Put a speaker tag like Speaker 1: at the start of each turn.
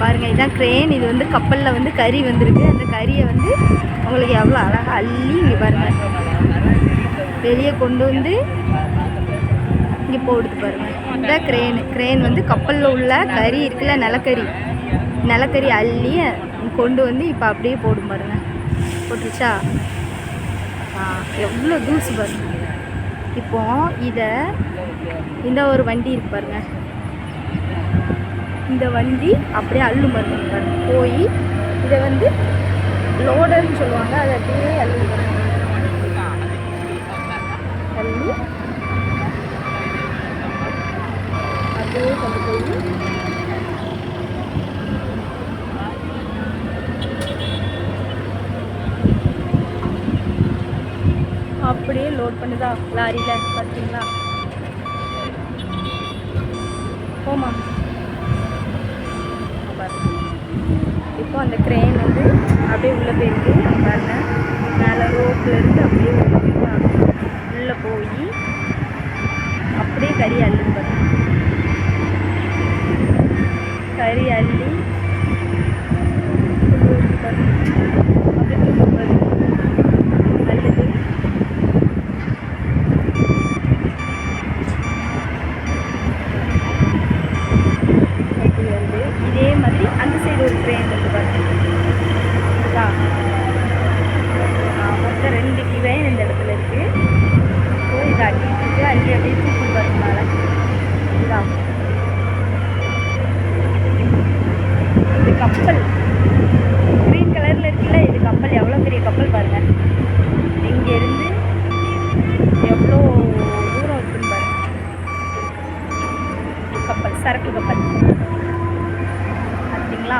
Speaker 1: பாருங்கள் இதான் க்ரேன் இது வந்து கப்பலில் வந்து கறி வந்திருக்கு. அந்த கறியை வந்து உங்களுக்கு எவ்வளோ அழகாக அள்ளி இங்கே பாருங்கள் வெளியே கொண்டு வந்து இங்கே போடுது பாருங்கள் இந்த க்ரேனு க்ரேன் வந்து கப்பலில் உள்ள கறி இருக்குல்ல நிலக்கரி நிலக்கரி அள்ளி கொண்டு வந்து இப்போ அப்படியே போடும் பாருங்கள் போட்டுருச்சா? எவ்வளோ தூசு பாருங்க. இப்போ இதை இந்த ஒரு வண்டி இருக்கு பாருங்கள் இந்த வண்டி அப்படியே அள்ளு போய் இதை வந்து லோடர்னு சொல்லுவாங்க. அதை அப்படியே அள்ளு அள்ளி அப்படியே கொண்டு போய் அப்படியே லோட் பண்ணுதா? லாரியில் பார்த்தீங்களா போமா பாருங்க இப்போ அந்த க்ரெயின் வந்து அப்படியே உள்ளே போயிருக்கு பாருங்க. மேலே ரோப்லேருந்து இருந்து அப்படியே உள்ள போய் உள்ளே போய் அப்படியே கறி அள்ளு பாருங்க. கறி அள்ளி வந்து இதே மாதிரி அந்த சைடு ஒரு ட்ரெயின் இருக்குது பாருங்க இருக்கா? ஆ, மொத்தம் ரெண்டு ட்ரெயின் இந்த இடத்துல இருக்கு ஸோ இதை அள்ளிட்டு அப்படியே தூக்கி பாருங்க மேலே இது கப்பல். க்ரீன் கலரில் இருக்குல்ல இது கப்பல். எவ்வளோ பெரிய கப்பல் பாருங்கள் இங்கேருந்து எவ்வளோ தூரம் இருக்குன்னு பாருங்கள் கப்பல் சரக்கு கப்பல். பார்த்தீங்களா